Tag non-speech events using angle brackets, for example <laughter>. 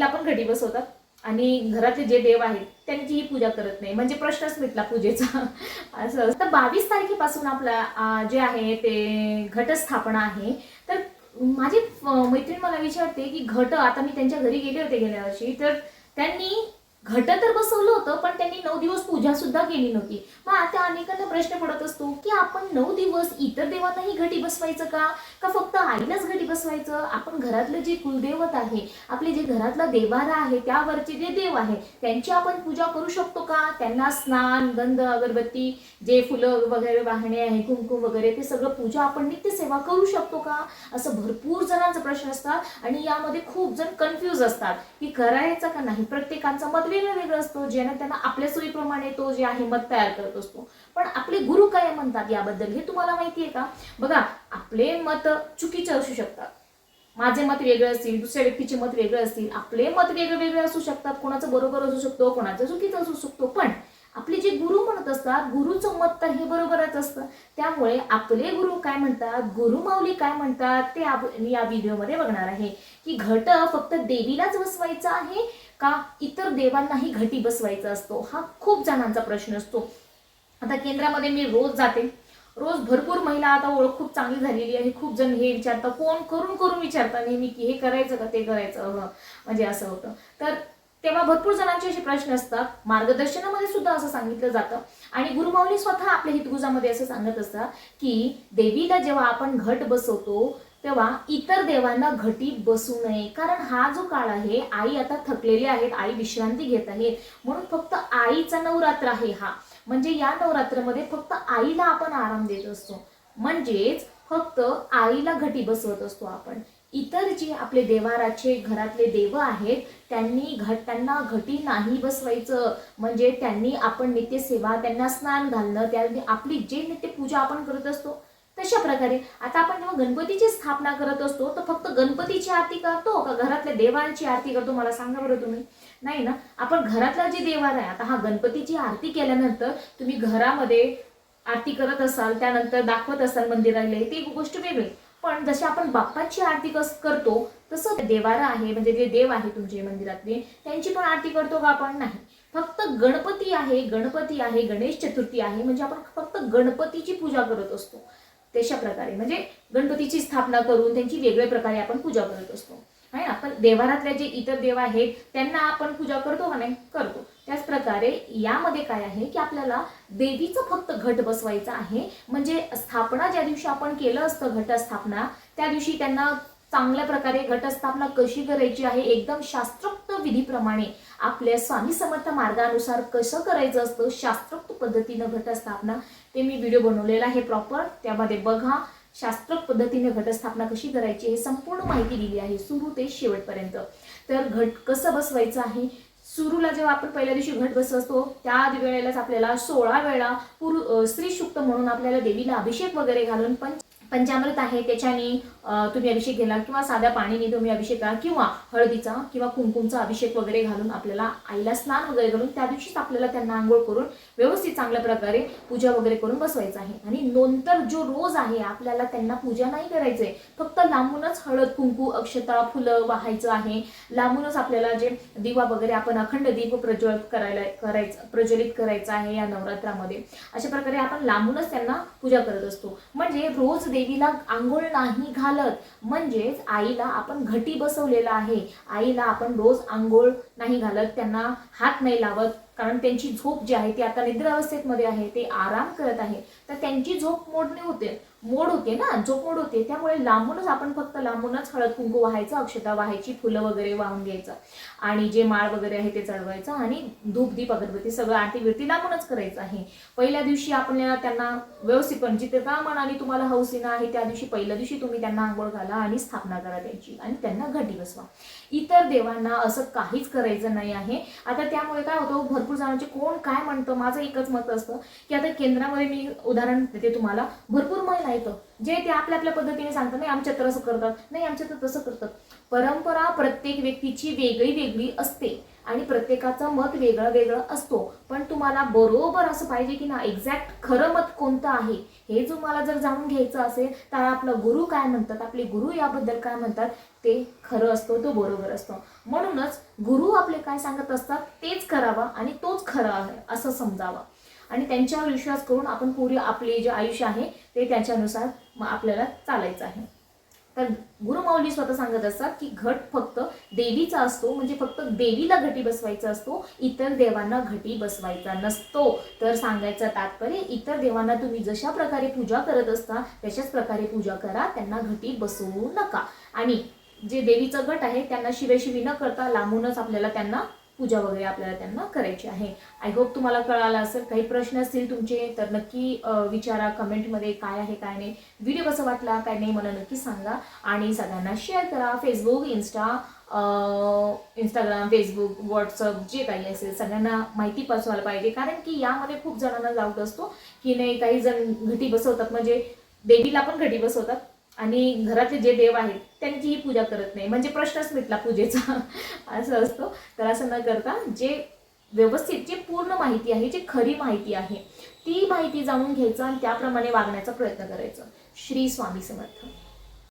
देवीला पण घटी बसवतात. आणि घरातले जे देव आहेत त्यांचीही पूजा करत नाही. म्हणजे प्रश्नच मिटला पूजेचा. <laughs> असं तर बावीस तारखेपासून आपला जे आहे ते घटस्थापना आहे. तर माझी मैत्रीण मला विचारते की घट आता मी त्यांच्या घरी गेले होते गेल्या वर्षी तर त्यांनी घट तर बसवलं होतं पण त्यांनी नऊ दिवस पूजा सुद्धा केली नव्हती. मग आता अनेकांना प्रश्न पडत असतो की आपण नऊ दिवस इतर देवांनाही घटी बसवायचं का? का फक्त आईलाच घटी बसवायचं? आपण घरातलं जे कुलदैवत आहे आपले जे घरातला देवारा आहे त्यावरचे जे देव आहे त्यांची आपण पूजा करू शकतो का? त्यांना स्नान गंध अगरबत्ती जे फुलं वगैरे वाहणे आहे कुंकुम वगैरे ते सगळं पूजा आपण नित्य सेवा करू शकतो का? असं भरपूर जणांचा प्रश्न असतात आणि यामध्ये खूप जण कन्फ्यूज असतात की करायचं का नाही? प्रत्येकाचं मत वेगळं वेगळं असतो ज्याने त्यांना आपल्या सोयीप्रमाणे तो जे आहे मत तयार करत असतो. पण आपले गुरु काय म्हणतात याबद्दल हे तुम्हाला माहिती आहे का? बघा आपले मत चुकीचे असू शकतात. माझे मत वेगळे असतील दुसऱ्या व्यक्तीचे मत वेगळे असतील आपले मत वेगळे वेगळे असू शकतात. कोणाचं बरोबर असू शकतो कोणाचं चुकीचं असू शकतो. पण आपले जे गुरु म्हणत असतात गुरुचं मत तर हे बरोबरच असतं. त्यामुळे आपले गुरु काय म्हणतात गुरुमाऊली काय म्हणतात ते आप- मी या व्हिडिओमध्ये बघणार आहे. की घट फक्त देवीलाच बसवायचा आहे का इतर देवांनाही घटी बसवायचा असतो? हा खूप जणांचा प्रश्न असतो. आता केंद्रामध्ये मी रोज जाते. रोज भरपूर महिला आता ओळख खूप चांगली झालेली आहे. खूप जण हे विचारतात फोन करून करून विचारतात नेहमी की हे करायचं का ते करायचं म्हणजे असं होतं. तर तेव्हा भरपूर जणांचे असे प्रश्न असतात. मार्गदर्शनामध्ये सुद्धा असं सांगितलं जातं. आणि गुरुमाऊली स्वतः आपल्या हितगुजामध्ये असं सांगत असतात की देवीला जेव्हा आपण घट बसवतो तेव्हा इतर देवांना घटी बसू नये. कारण हा जो काळ आहे आई आता थकलेली आहेत आई विश्रांती घेत आहेत. म्हणून फक्त आईचा नवरात्र आहे हा. म्हणजे या नवरात्रमध्ये फक्त आईला आपण आराम देत असतो. म्हणजेच फक्त आईला घटी बसवत असतो आपण. इतर जे आपले देवाराचे घरातले देव आहेत त्यांनी घट त्यांना घटी नाही बसवायचं. म्हणजे त्यांनी आपण नित्यसेवा त्यांना स्नान घालणं त्यांनी आपली जे नित्यपूजा आपण करत असतो तशा प्रकारे. आता आपण जेव्हा गणपतीची स्थापना करत असतो तर फक्त गणपतीची आरती करतो का घरातल्या देवांची आरती करतो? मला सांगा बरं तुम्ही. नाही ना? आपण घरातला जे देवार आहे आता हा गणपतीची आरती केल्यानंतर तुम्ही घरामध्ये आरती करत असाल त्यानंतर दाखवत असाल मंदिराला ती गोष्ट वेगळी. पण जशी आपण बाप्पाची आरती कस करतो तसं देवारा आहे म्हणजे जे देव आहे तुमचे मंदिरातले त्यांची पण आरती करतो का आपण? नाही. फक्त गणपती आहे गणपती आहे गणेश चतुर्थी आहे म्हणजे आपण फक्त गणपतीची पूजा करत असतो. तशा प्रकारे. म्हणजे गणपतीची स्थापना करून त्यांची वेगळ्या प्रकारे आपण पूजा करत असतो. आहे ना? पण देवारातले जे इतर देव आहेत त्यांना आपण पूजा करतो का नाही? करतो. त्याच प्रकारे यामध्ये काय आहे की आपल्याला देवीचं फक्त घट बसवायचं आहे. म्हणजे स्थापना ज्या दिवशी आपण केलं असतं घटस्थापना त्या दिवशी त्यांना चांगल्या प्रकारे घटस्थापना कशी करायची आहे? एकदम शास्त्रोक्त विधीप्रमाणे आपल्या स्वामी समर्थ मार्गानुसार कसं करायचं असतं? शास्त्रोक्त पद्धतीनं घटस्थापना. ते मी व्हिडिओ बनवलेला आहे प्रॉपर त्यामध्ये बघा. शास्त्रोक्त पद्धतीने घटस्थापना कशी करायची हे संपूर्ण माहिती दिली आहे सुरू ते शेवटपर्यंत. तर घट कसं बसवायचं आहे? सुरूला जेव्हा आपण पहिल्या दिवशी घट बसवतो त्या वेळेलाच आपल्याला सोळा वेळा पुरु अं, स्त्री शुक्त म्हणून आपल्याला देवीला अभिषेक वगैरे घालून पण पंचामृत आहे त्याच्याने तुम्ही अभिषेक घ्याला किंवा साध्या पाणीने तुम्ही अभिषेक करा किंवा हळदीचा किंवा कुंकुमचा अभिषेक वगैरे घालून आपल्याला आईला स्नान वगैरे घालून त्या दिवशीच आपल्याला त्यांना आंघोळ करून व्यवस्थित चांगल्या प्रकारे पूजा वगैरे करून बसवायचं आहे. आणि नंतर जो रोज आहे आपल्याला त्यांना पूजा नाही करायचंय. फक्त लांबूनच हळद कुंकू अक्षता फुलं वाहायचं आहे. लांबूनच आपल्याला जे दिवा वगैरे आपण अखंड दीप प्रज्वलित करायला करायचं प्रज्वलित करायचं आहे या नवरात्रामध्ये. अशा प्रकारे आपण लांबूनच त्यांना पूजा करत असतो. म्हणजे रोज देवीला आंघोळ नाही घालत. म्हणजेच आईला आपण घटी बसवलेला आहे. आईला आपण रोज आंघोळ नाही घालत त्यांना हात नाही लावत. कारण त्यांची झोप जी आहे ती आता निद्रावस्थेमध्ये आहे ते आराम करत आहे. तर त्यांची झोप मोडणे होते. मोड होते ना झोप मोड होते. त्यामुळे लांबूनच आपण फक्त लांबूनच हळद कुंकू व्हायचं अक्षता व्हायची फुलं वगैरे वाहून घ्यायचं. आणि जे माळ वगैरे आहे ते चढवायचं आणि धूप दीप अगरबत्ती सगळं आरती बिरती लांबूनच करायचं आहे. पहिल्या दिवशी आपल्याला त्यांना व्यवस्थित पण जिथे का मनाने तुम्हाला हौसीनं आहे त्या दिवशी पहिल्या दिवशी तुम्ही त्यांना आंघोळ घाला आणि स्थापना करा त्यांची. आणि त्यांना घटी बसवा इतर देवांना असं काहीच करायचं नाही आहे. आता त्यामुळे काय होतं भरपूर जणांचे कोण काय म्हणतं माझं एकच मत असतं की आता केंद्रामध्ये मी उदाहरण देते तुम्हाला. भरपूर महिला येतं जे ते आपल्या आपल्या पद्धतीने सांगतात नाही आमच्या तर असं करतात. नाही आमच्या तर तसं करतात. परंपरा प्रत्येक व्यक्तीची वेगळी वेगळी असते. आणि प्रत्येकाचं मत वेगळं वेगळं असतो. पण तुम्हाला बरोबर असं पाहिजे की ना एक्झॅक्ट खरं मत कोणतं आहे हे जो मला जर जाणून घ्यायचं असेल तर आपलं गुरु काय म्हणतात आपले गुरु याबद्दल काय म्हणतात ते खरं असतो तो बरोबर असतो. म्हणूनच गुरु आपले काय सांगत असतात तेच करावा आणि तोच खरं आहे असं समजावा. आणि त्यांच्यावर विश्वास करून आपण पुढे आपले जे आयुष्य आहे ते त्याच्यानुसार मग आपल्याला चालायचं आहे. तर गुरुमाऊली स्वतः सांगत असतात की घट फक्त देवीचा असतो म्हणजे फक्त देवीला घटी बसवायचा असतो इतर देवांना घटी बसवायचा नसतो. तर सांगायचं तात्पर्य इतर देवांना तुम्ही जशा प्रकारे पूजा करत असता तशाच प्रकारे पूजा करा त्यांना घटी बसवू नका. आणि जे देवीचं गट आहे त्यांना शिवेशिवी न करता लांबूनच आपल्याला त्यांना पूजा वगैरे आपल्याला त्यांना करायची आहे. आय होप तुम्हाला कळालं असेल काही प्रश्न असतील तुमचे तर नक्की विचारा कमेंटमध्ये काय आहे काय नाही. व्हिडिओ कसा वाटला काय नाही मला नक्की सांगा. आणि सगळ्यांना शेअर करा. Facebook Insta Instagram Facebook WhatsApp जे काही असेल सगळ्यांना माहिती पसवायला पाहिजे. कारण की यामध्ये खूप जणांना डाऊट असतो की नाही काही जण घटी बसवतात. म्हणजे देवीला पण घटी बसवतात. आणि घरातले जे देव आहेत त्यांचीही पूजा करत नाही. म्हणजे प्रश्नच मिटला पूजेचा. <laughs> असं असतो. तर असं न करता जे व्यवस्थित जे पूर्ण माहिती आहे जी खरी माहिती आहे ती माहिती जाणून घ्यायचं आणि त्याप्रमाणे वागण्याचा प्रयत्न करायचा. श्री स्वामी समर्थ.